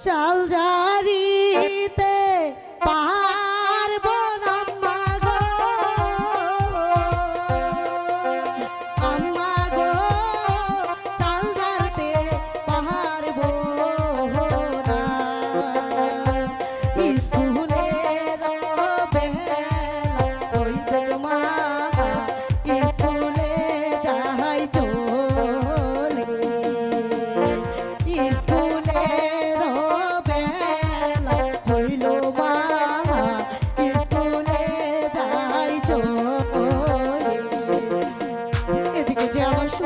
চাল জারিতে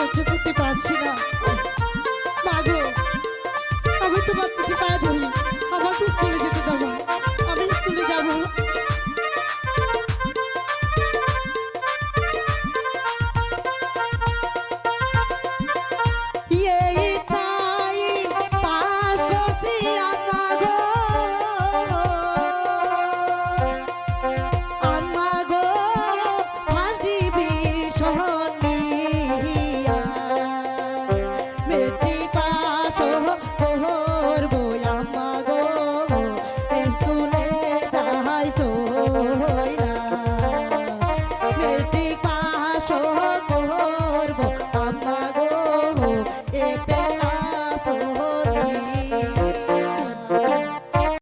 সহ্য করতে পারছি না। আমি তোমার প্রতি So.